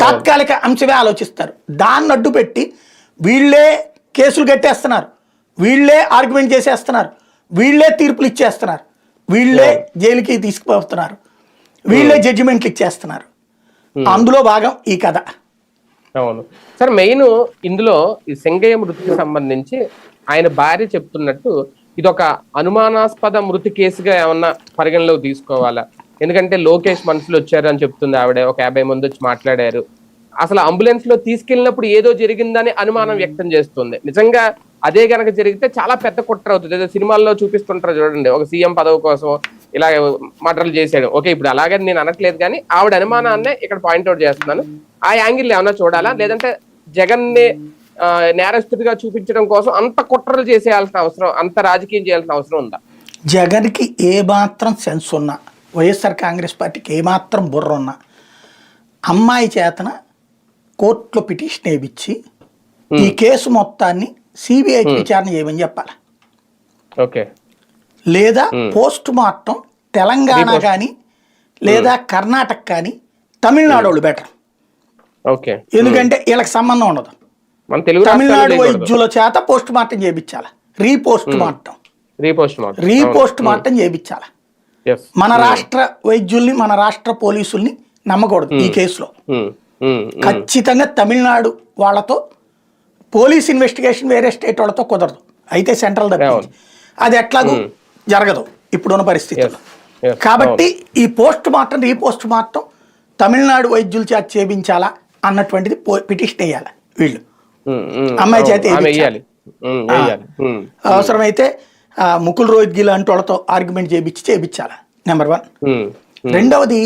తాత్కాలిక అంశమే ఆలోచిస్తారు. దాన్ని అడ్డు పెట్టి వీళ్ళే కేసులు కట్టేస్తున్నారు. వీళ్ళే ఆర్గ్యుమెంట్ చేసేస్తున్నారు. వీళ్ళే తీర్పులు ఇచ్చేస్తున్నారు. వీళ్ళే జైలుకి తీసుకుపోతున్నారు. వీళ్ళే జడ్జిమెంట్లు ఇచ్చేస్తున్నారు. అందులో భాగం ఈ కథ. అవును. సార్ మెయిన్ ఇందులో ఈ సింగయ్య మృతికి సంబంధించి ఆయన భార్య చెప్తున్నట్టు ఇది ఒక అనుమానాస్పద మృతి కేసుగా ఏమన్నా పరిగణలోకి తీసుకోవాలా? ఎందుకంటే లోకేష్ మనుషులు వచ్చారు అని చెప్తుంది ఆవిడ. ఒక యాభై మంది వచ్చి మాట్లాడారు. అసలు అంబులెన్స్లో తీసుకెళ్ళినప్పుడు ఏదో జరిగిందని అనుమానం వ్యక్తం చేస్తుంది. నిజంగా అదే గనక జరిగితే చాలా పెద్ద కుట్ర అవుతుంది. ఏదో సినిమాల్లో చూపిస్తుంటారు చూడండి. ఒక సీఎం పదవి కోసం ఇలా మటర్లు చేశాడు. ఓకే ఇప్పుడు అలాగే నేను అనట్లేదు కానీ ఆవిడ అనుమానాన్నే ఇక్కడ పాయింట్అవుట్ చేస్తున్నాను. ఆ యాంగిల్ ఏమైనా చూడాలా? లేదంటే జగన్ని నేరస్తుడిగా చూపించడం కోసం అంత కుట్రలు చేసేయాల్సిన అవసరం అంత రాజకీయం చేయాల్సిన అవసరం ఉందా? జగన్కి ఏ మాత్రం సెన్స్ ఉన్నా. వైఎస్ఆర్ కాంగ్రెస్ పార్టీకి ఏ మాత్రం బుర్ర ఉన్నా అమ్మాయి చేతన కోర్టులో పిటిషన్ వేయించి ఈ కేసు మొత్తాన్ని సిబిఐ విచారణ చేయమని చెప్పాలి. ఓకే. లేదా పోస్ట్ మార్టం తెలంగాణ కానీ లేదా కర్ణాటక కానీ తమిళనాడు వాళ్ళు బెటర్. ఓకే. ఎందుకంటే వీళ్ళకి సంబంధం ఉండదు. తమిళనాడు వైద్యుల చేత పోస్ట్ మార్టం చేయించాలి repost mortem. Repost mortem. Repost mortem చేయించాలి మన రాష్ట్ర వైద్యుల్ని మన రాష్ట్ర పోలీసుల్ని నమ్మకూడదు ఈ కేసులో. ఖచ్చితంగా తమిళనాడు వాళ్ళతో పోలీస్ ఇన్వెస్టిగేషన్ వేరే స్టేట్ వాళ్ళతో కుదరదు. అయితే సెంట్రల్ తప్పించి అది ఎట్లాగూ జరగదు ఇప్పుడున్న పరిస్థితుల్లో. కాబట్టి ఈ post mortem repost mortem Tamil Nadu వైద్యుల చేత చేయించాలా అన్నటువంటిది పిటిషన్ వేయాలి వీళ్ళు. అమ్మాయి చేత అవసరమైతే ముకుల్ రోహిత్ గిల్ లాంటి వాళ్ళతో ఆర్గ్యుమెంట్ చేయించి చేయించాలి నెంబర్ వన్ రెండవది